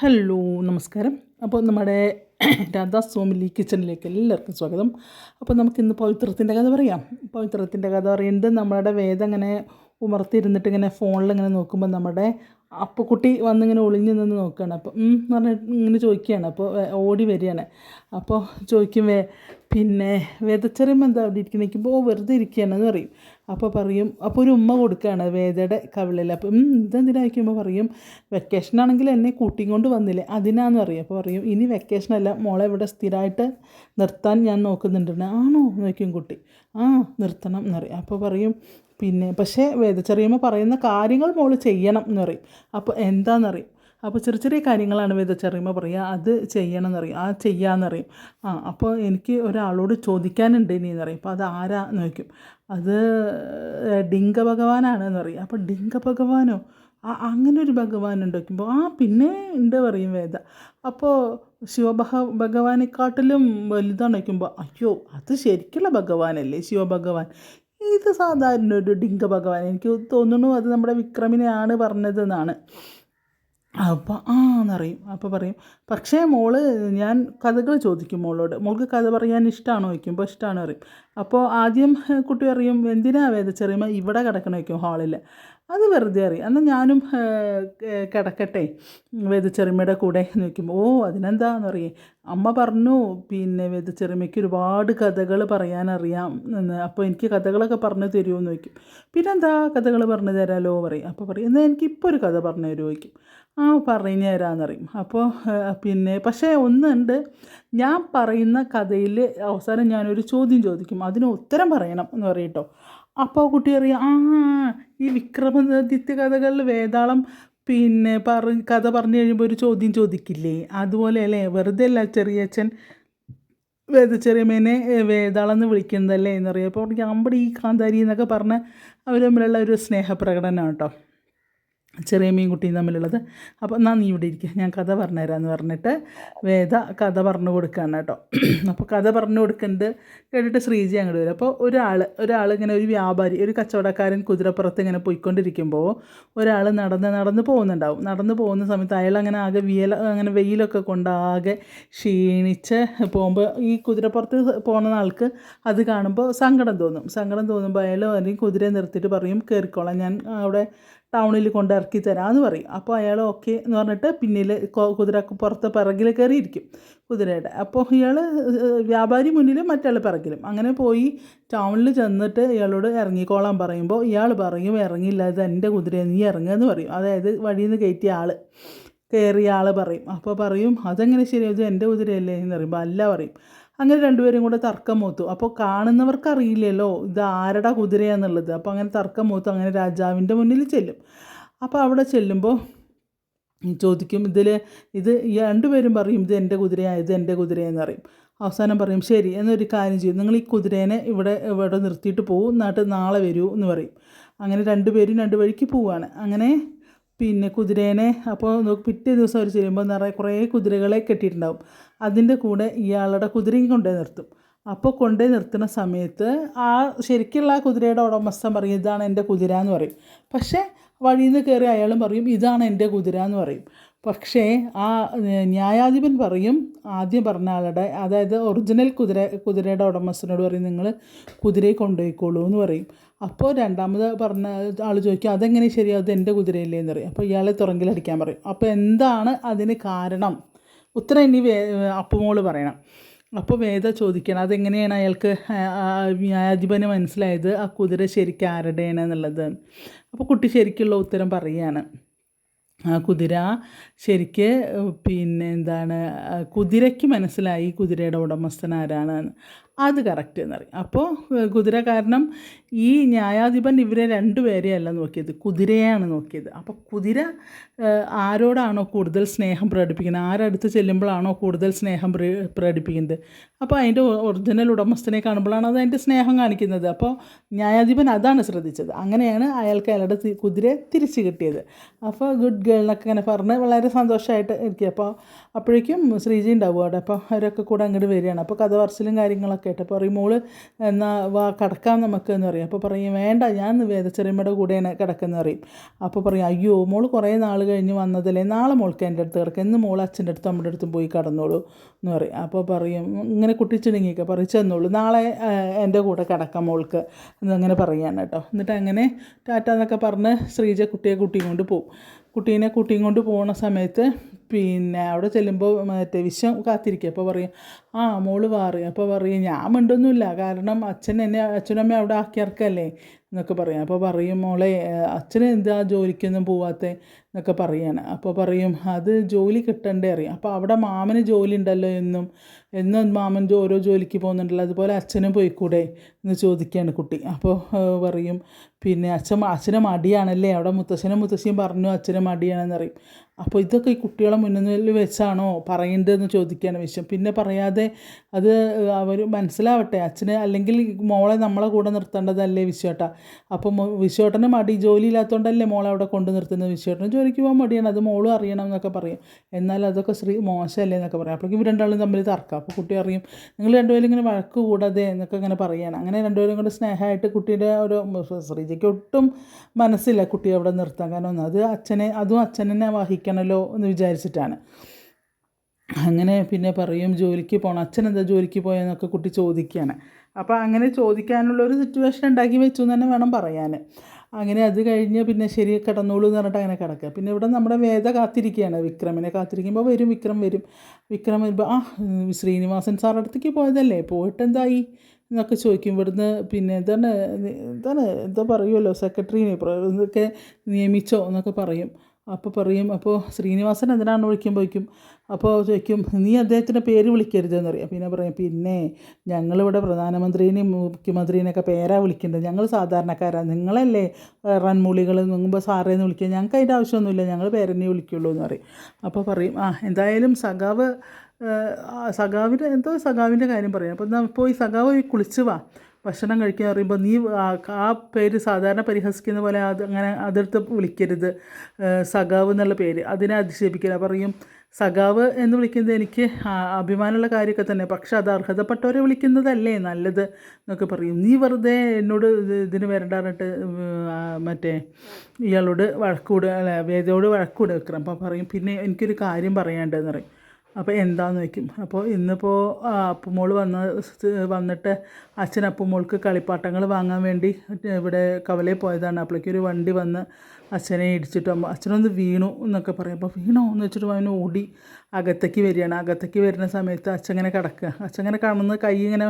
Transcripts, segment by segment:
Hello നമസ്കാരം. അപ്പോൾ നമ്മുടെ രാധാ സോമിലി കിച്ചണിലേക്ക് എല്ലാവർക്കും സ്വാഗതം. അപ്പോൾ നമുക്ക് ഇന്ന് പവിത്രത്തിന്റെ കഥ പറയാം. പവിത്രത്തിന്റെ കഥ പറയുന്നത് നമ്മുടെ വേദം ഇങ്ങനെ ഉമർത്തിരുന്നിട്ട് ഇങ്ങനെ ഫോണിൽ ഇങ്ങനെ നോക്കുമ്പോൾ നമ്മുടെ അപ്പക്കുട്ടി വന്നിങ്ങനെ ഒളിഞ്ഞു നിന്ന് നോക്കുകയാണ്. അപ്പോൾ എന്ന് പറഞ്ഞിട്ട് ഇങ്ങനെ ചോദിക്കുകയാണ്. അപ്പോൾ ഓടി വരികയാണ്. അപ്പോൾ ചോദിക്കും പിന്നെ വേദച്ചെറിയുമ്പോൾ എന്താ അവിടെ ഇരിക്കുന്നത് വെറുതെ ഇരിക്കുകയാണെന്ന് പറയും. അപ്പോൾ പറയും അപ്പോൾ ഒരു ഉമ്മ കൊടുക്കുകയാണ് വേദയുടെ കവിളിൽ. അപ്പം ഇതെന്തിനാ? വയ്ക്കുമ്പോൾ പറയും വെക്കേഷൻ ആണെങ്കിൽ എന്നെ കൂട്ടിയും കൊണ്ട് വന്നില്ലേ അതിനാന്ന് പറയും. അപ്പോൾ പറയും ഇനി വെക്കേഷൻ അല്ല മോളെ ഇവിടെ സ്ഥിരമായിട്ട് നിർത്താൻ ഞാൻ നോക്കുന്നുണ്ട്. ആണോ? നോക്കും കുട്ടി. ആ നിർത്തണം എന്ന് പറയും. അപ്പോൾ പറയും പിന്നെ പക്ഷേ വേദ ചെറിയമ്മ പറയുന്ന കാര്യങ്ങൾ മോൾ ചെയ്യണം എന്ന് പറയും. അപ്പോൾ എന്താണെന്നറിയും അപ്പോൾ ചെറിയ ചെറിയ കാര്യങ്ങളാണ് വിതച്ചറിയുമ്പോൾ പറയുക. അത് ചെയ്യണം എന്നറിയും ആ ചെയ്യാമെന്നറിയും. ആ അപ്പോൾ എനിക്ക് ഒരാളോട് ചോദിക്കാനുണ്ട് ഇനി എന്നറിയും അപ്പോൾ അത് ആരാ നോക്കും അത് ഡിങ്ക ഭഗവാനാണ് എന്ന് പറയും അപ്പോൾ ഡിങ്ക ഭഗവാനോ ആ അങ്ങനെ ഒരു ഭഗവാൻ ഉണ്ടാക്കുമ്പോൾ ആ പിന്നെ ഉണ്ട് പറയും വേദ. അപ്പോൾ ശിവഭഗ ഭഗവാനെക്കാട്ടിലും വലുതാണ് വയ്ക്കുമ്പോൾ അയ്യോ അത് ശരിക്കുള്ള ഭഗവാനല്ലേ ശിവഭഗവാൻ? ഇത് സാധാരണ ഒരു ഡിങ്ക ഭഗവാൻ എനിക്ക് തോന്നുന്നു അത് നമ്മുടെ വിക്രമിനെയാണ് പറഞ്ഞതെന്നാണ്. അപ്പോൾ ആ എന്നറിയും. അപ്പോൾ പറയും പക്ഷേ മോൾ ഞാൻ കഥകൾ ചോദിക്കും മോളോട്. മോൾക്ക് കഥ പറയാൻ ഇഷ്ടമാണോ ചോദിക്കുമ്പോൾ ഇഷ്ടമാണോ പറയും. അപ്പോൾ ആദ്യം കുട്ടി അറിയും എന്തിനാ വേദച്ചെറിയുമ്പോൾ ഇവിടെ കിടക്കണ? വയ്ക്കും ഹാളിൽ. അത് വെറുതെ അറിയും എന്നാൽ ഞാനും കിടക്കട്ടെ വേദച്ചെറിമയുടെ കൂടെ എന്ന് വയ്ക്കുമ്പോൾ ഓ അതിനെന്താന്ന് അറിയേ അമ്മ പറഞ്ഞു പിന്നെ വേദച്ചെറിമയ്ക്ക് ഒരുപാട് കഥകൾ പറയാനറിയാം എന്ന്. അപ്പോൾ എനിക്ക് കഥകളൊക്കെ പറഞ്ഞു തരുമോ? എന്ന് വയ്ക്കും പിന്നെന്താ കഥകൾ പറഞ്ഞു തരാലോ? പറയും. അപ്പോൾ പറയും എന്നാൽ എനിക്കിപ്പോൾ ഒരു കഥ പറഞ്ഞു തരുമോ? ചോദിക്കും. ആ പറഞ്ഞു തരാമെന്ന് പറയും അപ്പോൾ പിന്നെ പക്ഷേ ഒന്നുണ്ട്. ഞാൻ പറയുന്ന കഥയിൽ അവസാനം ഞാനൊരു ചോദ്യം ചോദിക്കും. അതിന് ഉത്തരം പറയണം എന്ന് പറയും അപ്പോൾ കുട്ടി അറിയാം ആ ഈ വിക്രമാദിത്യ കഥകളിൽ വേതാളം പിന്നെ പറ കഥ പറഞ്ഞു കഴിയുമ്പോൾ ഒരു ചോദ്യം ചോദിക്കില്ലേ? അതുപോലെ അല്ലേ? വെറുതെ അല്ല ചെറിയ അച്ഛൻ വേദ ചെറിയമ്മേനെ വേതാളം എന്ന് വിളിക്കുന്നതല്ലേ? എന്നറിയാം. അപ്പോൾ അമ്പടി ഈ കാന്താരി എന്നൊക്കെ പറഞ്ഞ് അവർ തമ്മിലുള്ള ഒരു സ്നേഹപ്രകടനം കേട്ടോ ചെറിയ മീൻകുട്ടിയും തമ്മിലുള്ളത്. അപ്പോൾ എന്നാ നീ ഇവിടെ ഇരിക്കുക ഞാൻ കഥ പറഞ്ഞുതരാമെന്ന് പറഞ്ഞിട്ട് വേദ കഥ പറഞ്ഞു കൊടുക്കുകയാണ് കേട്ടോ. അപ്പോൾ കഥ പറഞ്ഞു കൊടുക്കുന്നത് കേട്ടിട്ട് ശ്രീജി അങ്ങോട്ട് വരും. അപ്പോൾ ഒരാൾ ഒരാൾ ഇങ്ങനെ ഒരു വ്യാപാരി ഒരു കച്ചവടക്കാരൻ കുതിരപ്പുറത്ത് ഇങ്ങനെ പോയിക്കൊണ്ടിരിക്കുമ്പോൾ ഒരാൾ നടന്ന് നടന്ന് പോകുന്നുണ്ടാവും. നടന്ന് പോകുന്ന സമയത്ത് അയാൾ അങ്ങനെ ആകെ വിയല അങ്ങനെ വെയിലൊക്കെ കൊണ്ട് ആകെ ക്ഷീണിച്ച് പോകുമ്പോൾ ഈ കുതിരപ്പുറത്ത് പോകുന്ന ആൾക്ക് അത് കാണുമ്പോൾ സങ്കടം തോന്നും. സങ്കടം തോന്നുമ്പോൾ അയാൾ അല്ലെങ്കിൽ കുതിരയെ നിർത്തിയിട്ട് പറയും കയറിക്കോളാം ഞാൻ അവിടെ ടൗണിൽ കൊണ്ട് ഇറക്കി തരാമെന്ന് പറയും. അപ്പോൾ അയാൾ ഓക്കെ എന്ന് പറഞ്ഞിട്ട് പിന്നിൽ കുതിര പുറത്ത് പിറകിൽ കയറിയിരിക്കും കുതിരയുടെ. അപ്പോൾ ഇയാൾ വ്യാപാരി മുന്നിലും മറ്റാൾ പിറകിലും. അങ്ങനെ പോയി ടൗണിൽ ചെന്നിട്ട് ഇയാളോട് ഇറങ്ങിക്കോളാൻ പറയുമ്പോൾ ഇയാൾ പറയും ഇറങ്ങില്ല ഇത് എന്റെ കുതിര നീ ഇറങ്ങുക എന്ന് പറയും. അതായത് വഴിയിൽ നിന്ന് കയറ്റിയ ആൾ കയറിയ ആൾ പറയും. അപ്പോൾ പറയും അതെങ്ങനെ ശരി ഇത് എന്റെ കുതിരയല്ലേ എന്ന് പറയുമ്പോൾ അല്ല പറയും. അങ്ങനെ രണ്ടുപേരും കൂടെ തർക്കം മൂത്തു. അപ്പോൾ കാണുന്നവർക്ക് അറിയില്ലല്ലോ ഇത് ആരുടെ കുതിരയാന്നുള്ളത്. അപ്പോൾ അങ്ങനെ തർക്കം മൂത്തു അങ്ങനെ രാജാവിന്റെ മുന്നിൽ ചെല്ലും. അപ്പോൾ അവിടെ ചെല്ലുമ്പോൾ ചോദിക്കും ഇതിൽ ഇത് രണ്ടുപേരും പറയും ഇത് എന്റെ കുതിരയാണ് ഇത് എന്റെ കുതിരയെന്ന് പറയും. അവസാനം പറയും ശരി എന്നൊരു കാര്യം ചെയ്യും. നിങ്ങൾ ഈ കുതിരേനെ ഇവിടെ ഇവിടെ നിർത്തിയിട്ട് പോകും എന്നിട്ട് നാളെ വരൂ എന്ന് പറയും. അങ്ങനെ രണ്ടുപേരും രണ്ട് വഴിക്ക് പോവുകയാണ് അങ്ങനെ പിന്നെ കുതിരേനെ അപ്പോൾ പിറ്റേ ദിവസം അവർ ചെല്ലുമ്പോൾ നിറയെ കുറേ കുതിരകളെ കെട്ടിയിട്ടുണ്ടാവും. അതിന്റെ കൂടെ ഇയാളുടെ കുതിരയും കൊണ്ടുപോയി നിർത്തും. അപ്പോൾ കൊണ്ടുപോയി നിർത്തുന്ന സമയത്ത് ആ ശരിക്കുള്ള ആ കുതിരയുടെ ഉടമസ്ഥൻ പറയും ഇതാണ് എന്റെ കുതിര എന്ന് പറയും. പക്ഷേ വഴിയിൽ നിന്ന് കയറി അയാളും പറയും ഇതാണ് എന്റെ കുതിര എന്ന് പറയും. പക്ഷേ ആ ന്യായാധിപൻ പറയും ആദ്യം പറഞ്ഞ ആളുടെ അതായത് ഒറിജിനൽ കുതിര കുതിരയുടെ ഉടമസ്ഥനോട് പറയും നിങ്ങൾ കുതിരയെ കൊണ്ടുപോയിക്കോളൂ എന്ന് പറയും. അപ്പോൾ രണ്ടാമത് പറഞ്ഞ ആൾ ചോദിക്കും അതെങ്ങനെ ശരിയാവും അത് എന്റെ കുതിരയല്ലേ എന്ന് പറയും. അപ്പോൾ ഇയാളെ തുറങ്കിലടിക്കാൻ പറയും. അപ്പോൾ എന്താണ് അതിന് കാരണം? ഉത്തരം ഇനി വേ അപ്പുമോൾ പറയണം. അപ്പോൾ വേദ ചോദിക്കണം അതെങ്ങനെയാണ് അയാൾക്ക് ന്യായാധിപന് മനസ്സിലായത്? ആ കുതിര ശരിക്കും ആരുടെയാണ് എന്നുള്ളത്? അപ്പോൾ കുട്ടി ശരിക്കുള്ള ഉത്തരം പറയുകയാണ് ആ കുതിര ശരിക്ക് പിന്നെ എന്താണ് കുതിരയ്ക്ക് മനസ്സിലായി കുതിരയുടെ ഉടമസ്ഥൻ ആരാണെന്ന്. അത് കറക്റ്റ് എന്നറിയും. അപ്പോൾ കുതിര കാരണം ഈ ന്യായാധിപൻ ഇവരെ രണ്ടുപേരെയല്ല നോക്കിയത് കുതിരയാണ് നോക്കിയത്. അപ്പോൾ കുതിര ആരോടാണോ കൂടുതൽ സ്നേഹം പ്രകടിപ്പിക്കുന്നത്? ആരടുത്ത് ചെല്ലുമ്പോഴാണോ കൂടുതൽ സ്നേഹം പ്ര- പ്രകടിപ്പിക്കുന്നത്? അപ്പോൾ അതിന്റെ ഒറിജിനൽ ഉടമസ്ഥനെ കാണുമ്പോഴാണ് അത് അതിന്റെ സ്നേഹം കാണിക്കുന്നത്. അപ്പോൾ ന്യായാധിപൻ അതാണ് ശ്രദ്ധിച്ചത്. അങ്ങനെയാണ് അയാൾക്ക് അയാളുടെ കുതിരയെ തിരിച്ചു കിട്ടിയത്. അപ്പോൾ ഗുഡ് ഗേൾ എന്നൊക്കെ ഇങ്ങനെ പറഞ്ഞ് വളരെ ഭയങ്കര സന്തോഷമായിട്ട് ഇരിക്കുക. അപ്പോൾ അപ്പോഴേക്കും ശ്രീജി ഉണ്ടാവും അവിടെ. അപ്പോൾ അവരൊക്കെ കൂടെ അങ്ങോട്ട് വരികയാണ്. അപ്പോൾ കഥ പറച്ചിലും കാര്യങ്ങളൊക്കെ ആയിട്ട്. അപ്പോൾ പറയും മോൾ എന്നാ വാ കിടക്കാം നമുക്ക് എന്ന് പറയും. അപ്പോൾ പറയും വേണ്ട ഞാൻ വേദച്ചെറിയമ്മയുടെ കൂടെയാണ് കിടക്കുന്നത് പറയും. അപ്പോൾ പറയും അയ്യോ മോൾ കുറേ നാൾ കഴിഞ്ഞ് വന്നതല്ലേ? നാളെ മോൾക്ക് എന്റെ അടുത്ത് കിടക്കാം. ഇന്ന് മോൾ അച്ഛന്റെ അടുത്ത് അമ്മയുടെ അടുത്തും പോയി കടന്നോളൂ എന്ന് പറയും. അപ്പോൾ പറയും ഇങ്ങനെ കുട്ടിച്ചിടുങ്ങിയൊക്കെ പറയും ചെന്നോളൂ. നാളെ എന്റെ കൂടെ കിടക്കാം മോൾക്ക് എന്നങ്ങനെ പറയുകയാണ് കേട്ടോ. എന്നിട്ട് അങ്ങനെ ടാറ്റ എന്നൊക്കെ പറഞ്ഞ് ശ്രീജ കുട്ടിയെ കൂട്ടിയും കൊണ്ട് പോകും കുട്ടീനെ കുട്ടിയും കൊണ്ട് പോകുന്ന സമയത്ത് പിന്നെ അവിടെ ചെല്ലുമ്പോൾ മറ്റേ വിശ്വം കാത്തിരിക്കുക അപ്പോൾ പറയും ആ മോൾ പാറി അപ്പോൾ പറയും ഞാൻ മിണ്ടൊന്നുമില്ല. കാരണം അച്ഛൻ എന്നെ അച്ഛനമ്മ അവിടെ ആക്കിയിറക്കല്ലേ എന്നൊക്കെ പറയും. അപ്പോൾ പറയും മോളെ അച്ഛന് എന്താ ജോലിക്കൊന്നും പോവാത്ത? എന്നൊക്കെ പറയാണ്. അപ്പോൾ പറയും അത് ജോലി കിട്ടണ്ടേ? അറിയാം അപ്പോൾ അവിടെ മാമന് ജോലി ഉണ്ടല്ലോ എന്നും എന്നും മാമൻ ഓരോ ജോലിക്ക് പോകുന്നുണ്ടല്ലോ അതുപോലെ അച്ഛനും പോയിക്കൂടെ എന്ന് ചോദിക്കുകയാണ് കുട്ടി. അപ്പോൾ പറയും പിന്നെ അച്ഛൻ അച്ഛനും മടിയാണല്ലേ? അവിടെ മുത്തശ്ശനും മുത്തശ്ശിയും പറഞ്ഞു അച്ഛനും മടിയാണെന്ന് അറിയും അപ്പോൾ ഇതൊക്കെ ഈ കുട്ടികളെ മുന്നിൽ വെച്ചാണോ പറയേണ്ടതെന്ന് ചോദിക്കുകയാണ് വിഷയം പിന്നെ പറയാതെ അത് അവർ മനസ്സിലാവട്ടെ അച്ഛന് അല്ലെങ്കിൽ മോളെ നമ്മളെ കൂടെ നിർത്തേണ്ടതല്ലേ വിശ്വേട്ട. അപ്പോൾ വിശ്വട്ടനും മടി ജോലി ഇല്ലാത്തതുകൊണ്ടല്ലേ മോളെ അവിടെ കൊണ്ട് നിർത്തുന്നത്? വിശ്വട്ടനും ജോലിക്ക് പോകാൻ മടിയാണ്. അത് മോളും അറിയണം എന്നൊക്കെ പറയും. എന്നാൽ അതൊക്കെ ശ്രീ മോശമല്ലേ എന്നൊക്കെ പറയും. അപ്പോഴേക്കും ഇവർ രണ്ടാളും തമ്മിൽ തർക്കം. അപ്പോൾ കുട്ടി അറിയും നിങ്ങൾ രണ്ടുപേരും ഇങ്ങനെ വഴക്ക് കൂടാതെ എന്നൊക്കെ ഇങ്ങനെ പറയുകയാണ് അങ്ങനെ രണ്ടുപേരും കൂടെ സ്നേഹമായിട്ട് കുട്ടിയുടെ ഒരു ശ്രീജയ്ക്ക് ഒട്ടും മനസ്സില്ല കുട്ടിയെ അവിടെ നിർത്താൻ. കാരണം അത് അച്ഛനെ അതും അച്ഛനെ വഹിക്കണമല്ലോ എന്ന് വിചാരിച്ചിട്ടാണ്. അങ്ങനെ പിന്നെ പറയും ജോലിക്ക് പോകണം അച്ഛൻ എന്താ ജോലിക്ക് പോയെന്നൊക്കെ കുട്ടി ചോദിക്കുകയാണ്. അപ്പോൾ അങ്ങനെ ചോദിക്കാനുള്ള ഒരു സിറ്റുവേഷൻ ഉണ്ടാക്കി വെച്ചു എന്ന് തന്നെ വേണം പറയാൻ അങ്ങനെ അത് കഴിഞ്ഞ് പിന്നെ ശരി കിടന്നോളൂ എന്ന് പറഞ്ഞിട്ട് അങ്ങനെ കിടക്കുക. പിന്നെ ഇവിടെ നമ്മുടെ വേദ കാത്തിരിക്കുകയാണ്. വിക്രമിനെ കാത്തിരിക്കുമ്പോൾ വരും വിക്രം വരും. വിക്രം വരുമ്പോൾ ആ ശ്രീനിവാസൻ സാറുടെ അടുത്തേക്ക് പോയതല്ലേ? പോയിട്ട് എന്തായി? എന്നൊക്കെ ചോദിക്കും. ഇവിടുന്ന് പിന്നെ എന്താണ് എന്താണ് എന്താ പറയുമല്ലോ സെക്രട്ടറിനെ ഇതൊക്കെ നിയമിച്ചോ എന്നൊക്കെ പറയും. അപ്പോൾ പറയും അപ്പോൾ ശ്രീനിവാസൻ എന്തിനാണ് വിളിക്കുമ്പോഴേക്കും അപ്പോൾ ചോദിക്കും നീ അദ്ദേഹത്തിന്റെ പേര് വിളിക്കരുതെന്ന് പറയും. പിന്നെ പറയും പിന്നെ ഞങ്ങളിവിടെ പ്രധാനമന്ത്രിനെയും മുഖ്യമന്ത്രിനെയൊക്കെ പേരാ വിളിക്കേണ്ടത്. ഞങ്ങൾ സാധാരണക്കാരാണ് നിങ്ങളല്ലേ റൺമൂളികൾ മുമ്പ് സാറേന്ന് വിളിക്കുക. ഞങ്ങൾക്ക് അതിന്റെ ആവശ്യമൊന്നുമില്ല. ഞങ്ങൾ പേരെന്നെ വിളിക്കുള്ളൂ എന്ന് പറയും. അപ്പോൾ പറയും ആ എന്തായാലും സഖാവ് സഖാവിന്റെ എന്തോ സഖാവിന്റെ കാര്യം പറയും. അപ്പോൾ പോയി സഖാവ് പോയി കുളിച്ച് വാ. ഭക്ഷണം കഴിക്കാൻ പറയുമ്പോൾ നീ ആ- പേര് സാധാരണ പരിഹസിക്കുന്ന പോലെ അത് അങ്ങനെ അതെടുത്ത് വിളിക്കരുത്. സഖാവ് എന്നുള്ള പേര് അതിനെ അധിക്ഷേപിക്കുക പറയും സഖാവ് എന്ന് വിളിക്കുന്നത് എനിക്ക് അഭിമാനമുള്ള കാര്യമൊക്കെ തന്നെ പക്ഷെ അത് അർഹതപ്പെട്ടവരെ വിളിക്കുന്നതല്ലേ നല്ലത്? എന്നൊക്കെ പറയും. നീ വെറുതെ എന്നോട് ഇത് ഇതിന് വരണ്ടാറിട്ട് മറ്റേ ഇയാളോട് വഴക്കൂട് അല്ല വേദയോട് വഴക്കൂട് വെക്കണം അപ്പം പറയും പിന്നെ എനിക്കൊരു കാര്യം പറയാണ്ടെന്ന് പറയും. അപ്പോൾ എന്താന്ന് വയ്ക്കും അപ്പോൾ ഇന്നിപ്പോൾ അപ്പുമോൾ വന്ന വന്നിട്ട് അച്ഛൻ അപ്പുമോൾക്ക് കളിപ്പാട്ടങ്ങൾ വാങ്ങാൻ വേണ്ടി ഇവിടെ കവലയിൽ പോയതാണ്. അപ്പോഴേക്കും ഒരു വണ്ടി വന്ന് അച്ഛനെ ഇടിച്ചിട്ട്. അച്ഛനൊന്ന് വീണു എന്നൊക്കെ പറയും. അപ്പോൾ വീണോ എന്ന് വെച്ചിട്ട് അവൻ ഓടി അകത്തേക്ക് വരികയാണ്. അകത്തേക്ക് വരുന്ന സമയത്ത് അച്ഛൻ ഇങ്ങനെ കിടക്കുക. അച്ഛൻ ഇങ്ങനെ കാണുന്ന കൈ ഇങ്ങനെ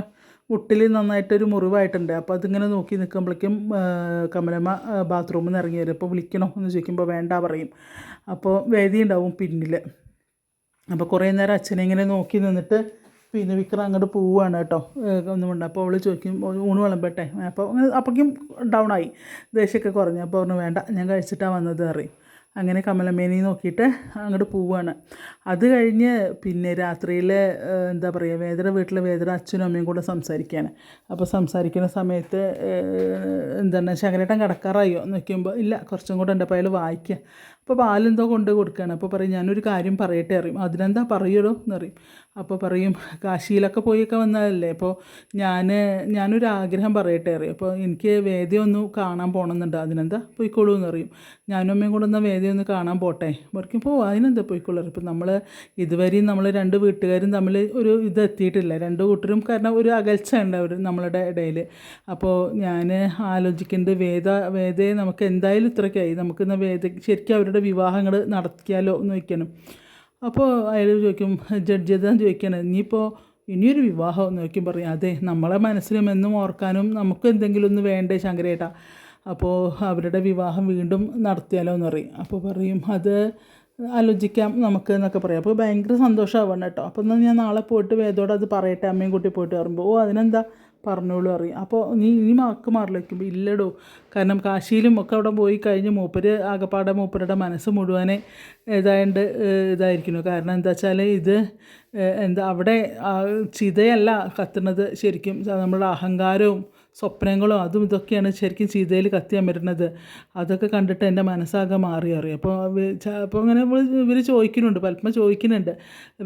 മുട്ടിൽ നന്നായിട്ടൊരു മുറിവായിട്ടുണ്ട്. അപ്പോൾ അതിങ്ങനെ നോക്കി നിൽക്കുമ്പോഴേക്കും കമലമ്മ ബാത്റൂമിൽ നിന്ന് ഇറങ്ങി വരും. അപ്പോൾ വിളിക്കണോ എന്ന് ചോദിക്കുമ്പോൾ വേണ്ട പറയും. അപ്പോൾ വേദി ഉണ്ടാവും പിന്നിൽ അപ്പോൾ കുറേ നേരം അച്ഛനെ ഇങ്ങനെ നോക്കി നിന്നിട്ട് പിന്നെ വിക്രം അങ്ങോട്ട് പോവുകയാണ് കേട്ടോ. ഏഹ് ഒന്നും വേണ്ട അപ്പോൾ അവൾ ചോദിക്കും ഊണ് വിളമ്പട്ടെ? അപ്പോൾ അങ്ങനെ അപ്പോഴേക്കും ഡൗൺ ആയി. ദേഷ്യമൊക്കെ കുറഞ്ഞു. അപ്പോൾ പറഞ്ഞു വേണ്ട ഞാൻ കഴിച്ചിട്ടാണ് വന്നത് അറിയും അങ്ങനെ കമലമേനി നോക്കിയിട്ട് അങ്ങോട്ട് പോവുകയാണ് അത് കഴിഞ്ഞ് പിന്നെ രാത്രിയിൽ എന്താ പറയുക വേദന വീട്ടിലെ വേദന അച്ഛനും അമ്മയും കൂടെ സംസാരിക്കുകയാണ് അപ്പോൾ സംസാരിക്കുന്ന സമയത്ത് എന്താണ് ശകലേട്ടം കിടക്കാറായോ? നോക്കുമ്പോൾ ഇല്ല കുറച്ചും കൂടെ അപ്പോൾ അയാൾ വായിക്കുക അപ്പോൾ പാലെന്തോ കൊണ്ട് കൊടുക്കുകയാണ് അപ്പോൾ പറയും ഞാനൊരു കാര്യം പറയട്ടെ അറിയും അതിനെന്താ പറയുമല്ലോ എന്നറിയും അപ്പോൾ പറയും കാശിയിലൊക്കെ പോയൊക്കെ വന്നതല്ലേ? അപ്പോൾ ഞാൻ ഞാനൊരു ആഗ്രഹം പറയട്ടെ അറിയും അപ്പോൾ എനിക്ക് വേദി ഒന്ന് കാണാൻ പോകണമെന്നുണ്ട് അതിനെന്താ? പോയിക്കോളൂ എന്ന് പറയും. ഞാനും അമ്മയും കൂടെ ഒന്ന് വേദി ഒന്ന് കാണാൻ പോട്ടെ? പറയും പോ അതിനെന്താ പോയിക്കോളൂ ഇപ്പം നമ്മൾ ഇതുവരെയും നമ്മൾ രണ്ട് വീട്ടുകാരും തമ്മിൽ ഒരു ഇത് എത്തിയിട്ടില്ല. രണ്ട് കൂട്ടരും കാരണം ഒരു അകൽച്ച ഉണ്ട് അവർ നമ്മളുടെ ഇടയിൽ അപ്പോൾ ഞാൻ ആലോചിക്കുന്നത് വേദ വേദയെ നമുക്ക് എന്തായാലും ഇത്രയ്ക്കായി. നമുക്ക് ഇന്ന് വേദ ശരിക്കും അവരുടെ വിവാഹങ്ങൾ നടത്തിയാലോ എന്ന് ചോദിക്കണം. അപ്പോൾ അയാൾ ചോദിക്കും ജഡ്ജി എന്താ ചോദിക്കണം. ഇനിയിപ്പോൾ ഇനിയൊരു വിവാഹം എന്ന് ചോദിക്കും പറയും. അതെ നമ്മളെ മനസ്സിലും എന്നും ഓർക്കാനും നമുക്ക് എന്തെങ്കിലും ഒന്ന് വേണ്ടേ ശങ്കരേട്ടാ. അപ്പോൾ അവരുടെ വിവാഹം വീണ്ടും നടത്തിയാലോ എന്ന് പറയും. അപ്പോൾ പറയും അത് ആലോചിക്കാം നമുക്ക് എന്നൊക്കെ പറയാം. അപ്പോൾ ഭയങ്കര സന്തോഷമാവണം കേട്ടോ. അപ്പോൾ എന്നാൽ ഞാൻ നാളെ പോയിട്ട് വേദോട് അത് പറയട്ടെ അമ്മയും കൂട്ടി പോയിട്ട് പറയുമ്പോൾ ഓ അതിനെന്താ പറഞ്ഞോളൂ അറിയാം അപ്പോൾ നീ ഇനി മാർക്ക് മാറില്ല വയ്ക്കുമ്പോൾ ഇല്ലടോ കാരണം കാശിയിലും ഒക്കെ അവിടെ പോയി കഴിഞ്ഞ് മൂപ്പര് ആകപ്പാടെ മൂപ്പരുടെ മനസ്സ് മുഴുവനെ ഇതായതുകൊണ്ട് ഇതായിരിക്കുന്നു. കാരണം എന്താ വെച്ചാൽ ഇത് എന്താ അവിടെ ചിതയല്ല കത്തുന്നത് ശരിക്കും. നമ്മുടെ അഹങ്കാരവും സ്വപ്നങ്ങളും അതും ഇതൊക്കെയാണ് ശരിക്കും ചീതയിൽ കത്തിയാൻ വരുന്നത് അതൊക്കെ കണ്ടിട്ട് എന്റെ മനസ്സാകെ മാറി അറിയും അപ്പോൾ അപ്പോൾ അങ്ങനെ ഇവർ ചോദിക്കുന്നുണ്ട് പലപ്പം ചോദിക്കുന്നുണ്ട്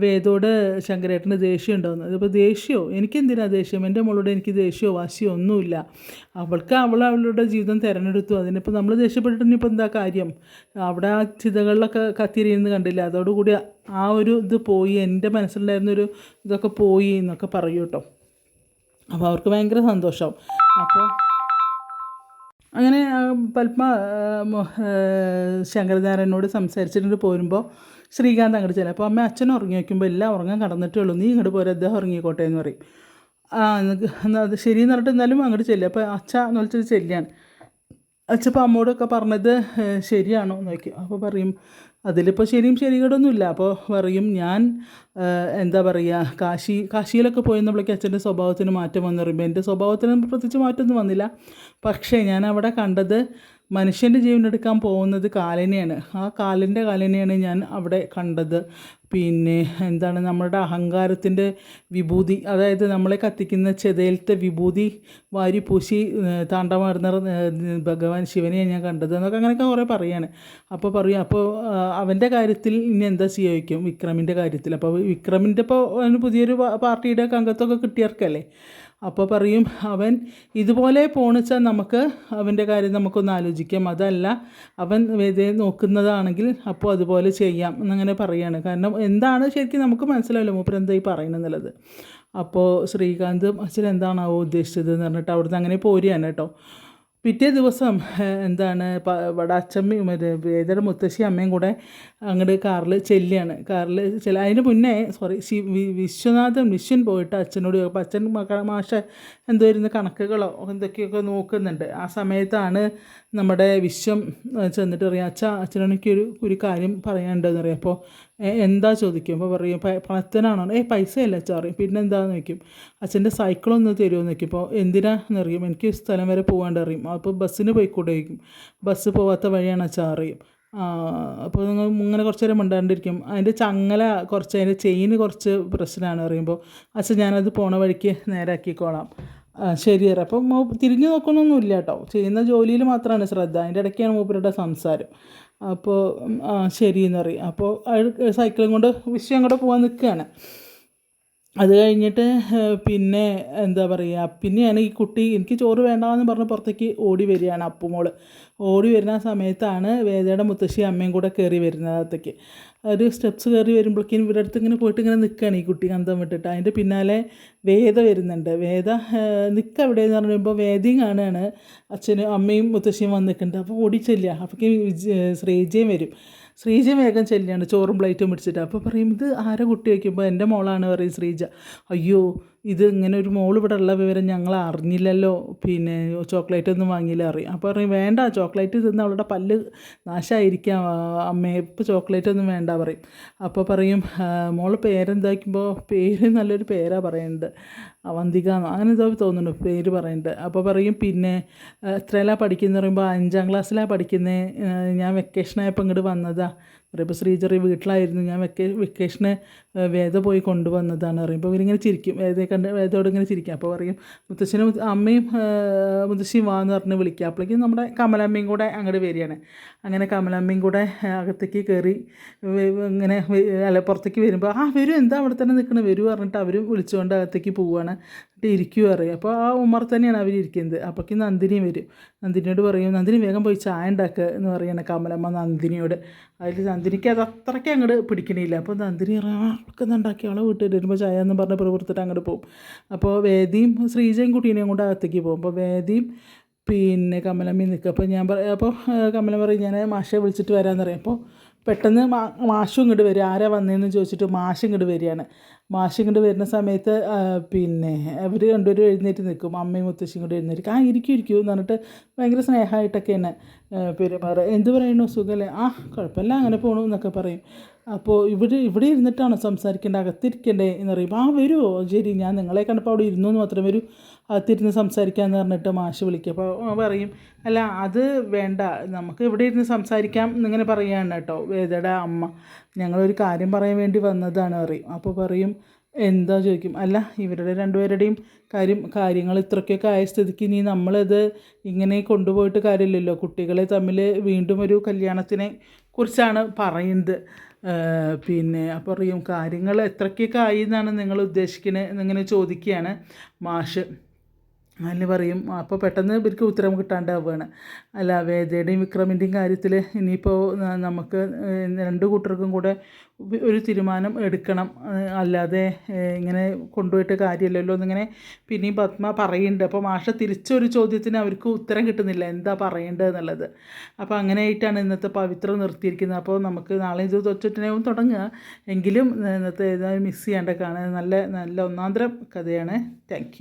വേദോട് ശങ്കരേട്ടന് ദേഷ്യം ഉണ്ടോയെന്ന് അതിപ്പോൾ ദേഷ്യമോ എനിക്കെന്തിനാ ദേഷ്യം? എന്റെ മോളോട് എനിക്ക് ദേഷ്യമോ വാശിയോ ഒന്നുമില്ല. അവൾക്ക് അവൾ അവളുടെ ജീവിതം തിരഞ്ഞെടുത്തു. അതിനിപ്പോൾ നമ്മൾ ദേഷ്യപ്പെട്ടിട്ട് ഇനിയിപ്പോൾ എന്താ കാര്യം? അവിടെ ആ ചിതകളിലൊക്കെ കത്തിരിയുന്നത് കണ്ടില്ല? അതോടുകൂടി ആ ഒരു ഇത് പോയി എന്റെ മനസ്സിലുണ്ടായിരുന്നൊരു ഇതൊക്കെ പോയി എന്നൊക്കെ പറയൂ കേട്ടോ. അപ്പോൾ അവർക്ക് ഭയങ്കര സന്തോഷം. അപ്പോൾ അങ്ങനെ പത്മ ശങ്കരനാരായണനോട് സംസാരിച്ചിട്ട് പോരുമ്പോൾ ശ്രീകാന്ത് അങ്ങോട്ട് ചെല്ലാം. അപ്പോൾ അമ്മ അച്ഛൻ ഉറങ്ങി വയ്ക്കുമ്പോൾ എല്ലാം ഉറങ്ങാൻ കടന്നിട്ടേ ഉള്ളൂ. നീ ഇങ്ങോട്ട് പോരെ അദ്ദേഹം ഉറങ്ങിക്കോട്ടെ എന്ന് പറയും. ആ എന്നാൽ എന്നാ അത് ശരിയെന്ന് പറഞ്ഞിട്ട് എന്നാലും അങ്ങോട്ട് ചെല്ലുക അപ്പോൾ അച്ഛ എന്ന് വിളിച്ചത് ചെല്ലിയാണ് അച്ഛപ്പോൾ അമ്മോടൊക്കെ പറഞ്ഞത് ശരിയാണോ? നോക്കി അപ്പോൾ പറയും അതിലിപ്പോൾ ശരിയും ശരികേടൊന്നുമില്ല. അപ്പോൾ പറയും ഞാൻ എന്താ പറയുക കാശി കാശിയിലൊക്കെ പോയി നമ്മളൊക്കെ അച്ഛന്റെ സ്വഭാവത്തിന് മാറ്റം വന്നു പറയുമ്പോൾ എന്റെ സ്വഭാവത്തിന് പ്രത്യേകിച്ച് മാറ്റമൊന്നും വന്നില്ല. പക്ഷേ ഞാൻ അവിടെ കണ്ടത് മനുഷ്യന്റെ ജീവനെടുക്കാൻ പോകുന്നത് കാലനെയാണ്. ആ കാലിന്റെ കാലനെയാണ് ഞാൻ അവിടെ കണ്ടത്. പിന്നെ എന്താണ് നമ്മുടെ അഹങ്കാരത്തിന്റെ വിഭൂതി അതായത് നമ്മളെ കത്തിക്കുന്ന ചെതയിലത്തെ വിഭൂതി വാരി പൂശി താണ്ടമാർന്ന ഭഗവാൻ ശിവനെയാണ് ഞാൻ കണ്ടത് എന്നൊക്കെ അങ്ങനെയൊക്കെ കുറേ പറയാണ്. അപ്പോൾ പറയും അപ്പോൾ അവന്റെ കാര്യത്തിൽ ഇനി എന്താ വയ്ക്കും വിക്രമിന്റെ കാര്യത്തിൽ. അപ്പോൾ വിക്രമിന്റെ ഇപ്പോൾ പുതിയൊരു പാർട്ടിയുടെ അംഗത്വമൊക്കെ കിട്ടിയവർക്കല്ലേ? അപ്പോൾ പറയും അവൻ ഇതുപോലെ പോണിച്ചാൽ നമുക്ക് അവന്റെ കാര്യം നമുക്കൊന്ന് ആലോചിക്കാം. അതല്ല അവൻ വേദയെ നോക്കുന്നതാണെങ്കിൽ അപ്പോൾ അതുപോലെ ചെയ്യാം എന്നങ്ങനെ പറയാണ്. കാരണം എന്താണ് ശരിക്കും നമുക്ക് മനസ്സിലാവില്ല മൂപ്പർ എന്താ ഈ പറയുന്നത് അപ്പോൾ ശ്രീകാന്ത് അച്ഛൻ എന്താണാവോ ഉദ്ദേശിച്ചത്? എന്ന് പറഞ്ഞിട്ട് അവിടുന്ന് അങ്ങനെ പോരുകയാണ് കേട്ടോ. പിറ്റേ ദിവസം എന്താണ് വടാച്ചമ്മയും മറ്റേ വേദയുടെ മുത്തശ്ശി അമ്മയും കൂടെ അങ്ങോട്ട് കാറിൽ ചെല്ലുകയാണ് കാറിൽ ചെല്ല അതിന് മുന്നേ സോറി ശി വിശ്വനാഥൻ വിശ്വൻ പോയിട്ട് അച്ഛനോട് അപ്പം അച്ഛൻ മാഷ എന്തോ ഇരുന്ന് കണക്കുകളോ എന്തൊക്കെയൊക്കെ നോക്കുന്നുണ്ട്. ആ സമയത്താണ് നമ്മുടെ വിശ്വം ചെന്നിട്ട് പറയും അച്ഛ അച്ഛനെനിക്ക് ഒരു ഒരു കാര്യം പറയാനുണ്ടെന്ന് പറയും അപ്പോൾ എന്താ ചോദിക്കും? അപ്പോൾ പറയും "പ- പണത്തിനാണോ? ഏ പൈസയല്ല അച്ഛാ പറയും. പിന്നെ എന്താന്ന് വയ്ക്കും അച്ഛന്റെ സൈക്കിളൊന്ന് തരുമോ വയ്ക്കും അപ്പോൾ എന്തിനാന്ന് അറിയും എനിക്ക് സ്ഥലം വരെ പോകാണ്ട് അറിയും. അപ്പോൾ ബസ്സിന് പോയിക്കൂടെ വയ്ക്കും ബസ് പോവാത്ത വഴിയാണ് അച്ഛ അറിയും അപ്പോൾ നിങ്ങൾ ഇങ്ങനെ കുറച്ച് നേരം മിണ്ടാണ്ടിരിക്കും. അതിന്റെ ചങ്ങല കുറച്ച് അതിന്റെ ചെയിൻ കുറച്ച് പ്രശ്നമാണ് പറയുമ്പോൾ അച്ഛൻ ഞാനത് പോണ വഴിക്ക് നേരാക്കിക്കോളാം. ആ, ശരി തരാം. അപ്പം മൂപ്പ് തിരിഞ്ഞു നോക്കണമൊന്നുമില്ല കേട്ടോ. ചെയ്യുന്ന ജോലിയിൽ മാത്രമാണ് ശ്രദ്ധ. അതിന്റെ ഇടയ്ക്കാണ് മൂപ്പരുടെ സംസാരം. അപ്പോൾ ശരി എന്നറിയാം അപ്പോൾ സൈക്കിളും കൊണ്ട് വിഷയം അങ്ങോട്ട് പോകാൻ നിൽക്കുകയാണ്. അത് കഴിഞ്ഞിട്ട് പിന്നെ എന്താ പറയുക പിന്നെയാണ് ഈ കുട്ടി എനിക്ക് ചോറ് വേണ്ടാന്ന് പറഞ്ഞ് പുറത്തേക്ക് ഓടി വരികയാണ് അപ്പുമോൾ. ഓടി വരുന്ന സമയത്താണ് വേദയുടെ മുത്തശ്ശി അമ്മയും കൂടെ കയറി വരുന്നത് അകത്തേക്ക്. ഒരു സ്റ്റെപ്സ് കയറി വരുമ്പോഴേക്കും ഇവരുടെ അടുത്ത് ഇങ്ങനെ പോയിട്ട് ഇങ്ങനെ നിൽക്കുകയാണ് ഈ കുട്ടി കന്തം വിട്ടിട്ട്. അതിന്റെ പിന്നാലെ വേദ വരുന്നുണ്ട്. വേദ നിൽക്ക എവിടെയെന്ന് പറയുമ്പോൾ വേദയും കാണുകയാണ്. അച്ഛനും അമ്മയും മുത്തശ്ശിയും വന്നിട്ടുണ്ട് അപ്പോൾ ഓടി ചെല്ലുക. അപ്പോഴേക്കും ശ്രീജയും വരും. ശ്രീജ വേഗം ചെല്ലുകയാണ്. ചോറും പ്ലേറ്റും പിടിച്ചിട്ട്. അപ്പോൾ പറയും ഇത് ആരെ കുട്ടി വയ്ക്കുമ്പോൾ എന്റെ മോളാണ് പറയും ശ്രീജ. അയ്യോ ഇത് ഇങ്ങനെ ഒരു മോൾ ഇവിടെ ഉള്ള വിവരം ഞങ്ങൾ അറിഞ്ഞില്ലല്ലോ. പിന്നെ ചോക്ലേറ്റ് ഒന്നും വാങ്ങിയില്ല അറിയും. അപ്പോൾ പറയും വേണ്ട ചോക്ലേറ്റ് തിന്ന് അവളുടെ പല്ല് നാശമായിരിക്കാം അമ്മേ ഇപ്പോൾ ചോക്ലേറ്റ് ഒന്നും വേണ്ട പറയും. അപ്പോൾ പറയും മോൾ പേരെന്താക്കുമ്പോൾ പേര് നല്ലൊരു പേരാണ് പറയുന്നത് അവന്തിക അങ്ങനെ എന്തോ തോന്നുന്നു പേര് പറയുന്നുണ്ട് അപ്പോൾ പറയും പിന്നെ എത്രയിലാണ് പഠിക്കുന്നത് പറയുമ്പോൾ അഞ്ചാം ക്ലാസ്സിലാണ് പഠിക്കുന്നത് ഞാൻ വെക്കേഷനായപ്പോൾ ഇങ്ങോട്ട് വന്നതാ. പറയുമ്പോൾ ശ്രീചെറി വീട്ടിലായിരുന്നു. ഞാൻ വെക്കേ വെക്കേഷന് വേദ പോയി കൊണ്ടുവന്നതാണ് പറയുമ്പോൾ ഇവരിങ്ങനെ ചിരിക്കും. വേദയെ കണ്ട് വേദയോട് ഇങ്ങനെ ചിരിക്കും. അപ്പോൾ പറയും മുത്തശ്ശനും അമ്മയും മുത്തശ്ശിയും വാന്ന് പറഞ്ഞ് വിളിക്കുക അപ്പോഴേക്കും നമ്മുടെ കമലമ്മയും കൂടെ അങ്ങോട്ട് വരികയാണ്. അങ്ങനെ കമലമ്മയും കൂടെ അകത്തേക്ക് കയറി ഇങ്ങനെ അല്ല പുറത്തേക്ക് വരുമ്പോൾ ആ വരും എന്താ അവിടെ തന്നെ നിൽക്കണം വരൂ പറഞ്ഞിട്ട് അവരും വിളിച്ചുകൊണ്ട് അകത്തേക്ക് പോവുകയാണ് എന്നിട്ട് ഇരിക്കുക അറിയാം. അപ്പോൾ ആ ഉമ്മർ തന്നെയാണ് അവർ ഇരിക്കുന്നത്. അപ്പോഴേക്കും നന്ദിനിയും വരും. നന്ദിനിയോട് പറയും നന്ദിനി വേഗം പോയി ചായ ഉണ്ടാക്കുക എന്ന് പറയണ കമലമ്മ നന്ദിനിയോട്. അതിൽ നന്ദിനിക്ക് അത് അത്രയ്ക്ക് അങ്ങോട്ട് പിടിക്കണില്ല. അപ്പോൾ നന്ദിനി ഇറക്കുന്നുണ്ടാക്കി അവളെ വീട്ടിൽ വരുമ്പോൾ ചായ എന്ന് പറഞ്ഞ് പ്രവർത്തിട്ട് അങ്ങോട്ട് പോകും അപ്പോൾ വേദിയും ശ്രീജയും കുട്ടീനെയും കൊണ്ട് അകത്തേക്ക് പോകും. അപ്പോൾ വേദിയും പിന്നെ കമലമ്മയും നിൽക്കും അപ്പോൾ ഞാൻ പറ അപ്പോൾ കമലം പറയും ഞാൻ മാഷെ വിളിച്ചിട്ട് വരാമെന്ന് പറയും. അപ്പോൾ പെട്ടെന്ന് മാ മാഷും ഇങ്ങോട്ട് വരും. ആരാ വന്നതെന്ന് ചോദിച്ചിട്ട് മാഷ് ഇങ്ങോട്ട് വരികയാണ്. മാഷ് ഇങ്ങോട്ട് വരുന്ന സമയത്ത് പിന്നെ അവർ രണ്ടുപേരും എഴുന്നേറ്റ് നിൽക്കും. അമ്മയും മുത്തശ്ശിയും കൂടെ എഴുന്നേറ്റ് ആ ഇരിക്കും ഇരിക്കും എന്ന് പറഞ്ഞിട്ട് ഭയങ്കര സ്നേഹമായിട്ടൊക്കെയാണ് പെരുമാറുക. എന്ത് പറയണു സുഖമല്ലേ ആ കുഴപ്പമില്ല അങ്ങനെ പോകണു എന്നൊക്കെ പറയും. അപ്പോൾ ഇവിടെ ഇവിടെ ഇരുന്നിട്ടാണോ സംസാരിക്കേണ്ടത് അകത്തിരിക്കണ്ടേ എന്ന് പറയും. ആ വരുമോ ശരി ഞാൻ നിങ്ങളെ കണ്ടപ്പോൾ അവിടെ ഇരുന്നു എന്ന് മാത്രം വരൂ. അകത്തിരുന്ന് സംസാരിക്കാമെന്ന് പറഞ്ഞിട്ട് മാഷ് വിളിക്കും. അപ്പോൾ പറയും അല്ല അത് വേണ്ട. നമുക്ക് ഇവിടെ ഇരുന്ന് സംസാരിക്കാം എന്നിങ്ങനെ പറയുകയാണ് കേട്ടോ. വേദയുടെ അമ്മ? ഞങ്ങളൊരു കാര്യം പറയാൻ വേണ്ടി വന്നതാണ് പറയും. അപ്പോൾ പറയും എന്താ? ചോദിക്കും. അല്ല ഇവരുടെ രണ്ടുപേരുടെയും കാര്യം കാര്യങ്ങൾ ഇത്രയ്ക്കൊക്കെ ആയ സ്ഥിതിക്ക് ഇനി നമ്മളത് ഇങ്ങനെ കൊണ്ടുപോയിട്ട് കാര്യമില്ലല്ലോ. കുട്ടികളെ തമ്മിൽ വീണ്ടും ഒരു കല്യാണത്തിനെ കുറിച്ചാണ് പറയുന്നത്. പിന്നെ അപ്പോൾ പറയും കാര്യങ്ങൾ എത്രയ്ക്കൊക്കെ ആയി എന്നാണ് നിങ്ങൾ ഉദ്ദേശിക്കുന്നത് എന്നിങ്ങനെ ചോദിക്കുകയാണ് മാഷ്. അതിന് പറയും അപ്പോൾ പെട്ടെന്ന് ഇവർക്ക് ഉത്തരം കിട്ടാണ്ടാവുകയാണ് അല്ല വേദയുടെയും വിക്രമിന്റെയും കാര്യത്തിൽ ഇനിയിപ്പോൾ നമുക്ക് രണ്ട് കൂട്ടർക്കും കൂടെ ഒരു തീരുമാനം എടുക്കണം. അല്ലാതെ ഇങ്ങനെ കൊണ്ടുപോയിട്ട് കാര്യമില്ലല്ലോ എന്നിങ്ങനെ പിന്നെയും പത്മ പറയുന്നുണ്ട്. അപ്പോൾ മാഷ തിരിച്ചൊരു ചോദ്യത്തിന് അവർക്ക് ഉത്തരം കിട്ടുന്നില്ല. എന്താ പറയേണ്ടത് എന്നുള്ളത്. അപ്പോൾ അങ്ങനെയായിട്ടാണ് ഇന്നത്തെ പവിത്രം നിർത്തിയിരിക്കുന്നത്. അപ്പോൾ നമുക്ക് നാളെ ഇത് തൊച്ചിട്ടിനാവും തുടങ്ങുക. എങ്കിലും ഇന്നത്തെ ഏതായാലും മിസ് ചെയ്യാണ്ടൊക്കെയാണ് നല്ല നല്ല ഒന്നാന്തരം കഥയാണ്. താങ്ക്